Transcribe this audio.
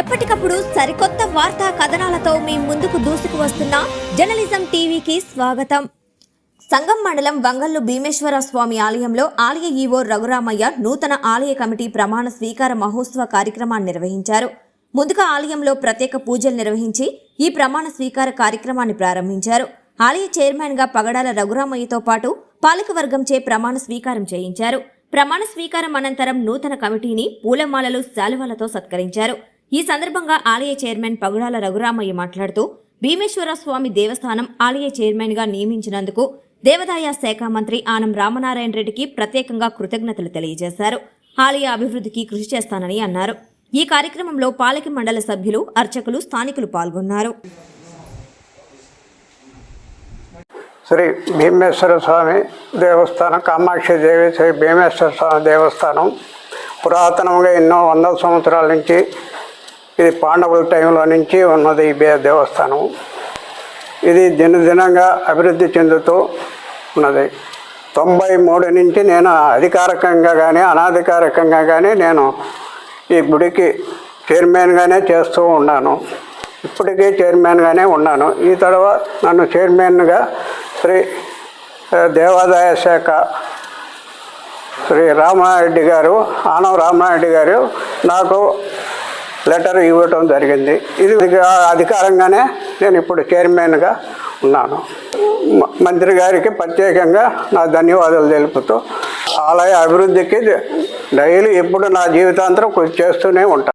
ఎప్పటికప్పుడు సరికొత్త వార్తా కథనాలతో మీ ముందుకు దూసుకు వస్తున్న జర్నలిజం టీవీకి స్వాగతం. సంగం మండలం వంగల్లు భీమేశ్వర స్వామి ఆలయంలో ఆలయ ఈవో రఘురామయ్య నూతన ఆలయ కమిటీ ప్రమాణ స్వీకార మహోత్సవ కార్యక్రమాన్ని నిర్వహించారు. ముందుగా ఆలయంలో ప్రత్యేక పూజలు నిర్వహించి ఈ ప్రమాణ స్వీకార కార్యక్రమాన్ని ప్రారంభించారు. ఆలయ చైర్మన్గా పగడాల రఘురామయ్యతో పాటు పాలకవర్గంచే ప్రమాణ స్వీకారం చేయించారు. ప్రమాణ స్వీకారం అనంతరం నూతన కమిటీని పూలమాలలు శాలువాలతో సత్కరించారు. ఈ సందర్భంగా ఆలయ చైర్మన్ పగుడాల రఘురామయ్య మాట్లాడుతూ భీమేశ్వర స్వామి దేవస్థానం ఆలయ చైర్మన్గా నియమించినందుకు దేవాదాయ శాఖ మంత్రి ఆనం రామనారాయణ రెడ్డికి ప్రత్యేకంగా కృతజ్ఞతలు తెలియజేశారు. ఆలయ అభివృద్ధికి కృషి చేస్తానని అన్నారు. ఈ కార్యక్రమంలో పాలక మండల సభ్యులు అర్చకులు స్థానికులు పాల్గొన్నారు. శ్రీ భీమేశ్వర స్వామి దేవస్థానం కామాక్షి దేవి శ్రీ భీమేశ్వర స్వామి దేవస్థానం పురాతనంగా ఎన్నో వందల సంవత్సరాల నుంచి ఇది పాండవుల టైంలో నుంచి ఉన్నది ఈ దేవస్థానం. ఇది దినదినంగా అభివృద్ధి చెందుతూ ఉన్నది. తొంభై మూడు నుంచి నేను అధికారికంగా కానీ అనాధికారికంగా కానీ నేను ఈ గుడికి చైర్మన్గానే చేస్తూ ఉన్నాను. ఇప్పటికీ చైర్మన్గానే ఉన్నాను. ఈ తర్వాత నన్ను చైర్మన్గా శ్రీ దేవాదాయ శాఖ శ్రీ రామారెడ్డి గారు ఆనవ రామారెడ్డి గారు నాకు లెటర్ ఇవ్వటం జరిగింది. ఇది అధికారంగానే నేను ఇప్పుడు చైర్మన్గా ఉన్నాను. మంత్రి గారికి ప్రత్యేకంగా నా ధన్యవాదాలు తెలుపుతూ ఆలయ అభివృద్ధికి డైలీ ఎప్పుడు నా జీవితాంతరం కృషి చేస్తూనే ఉంటాను.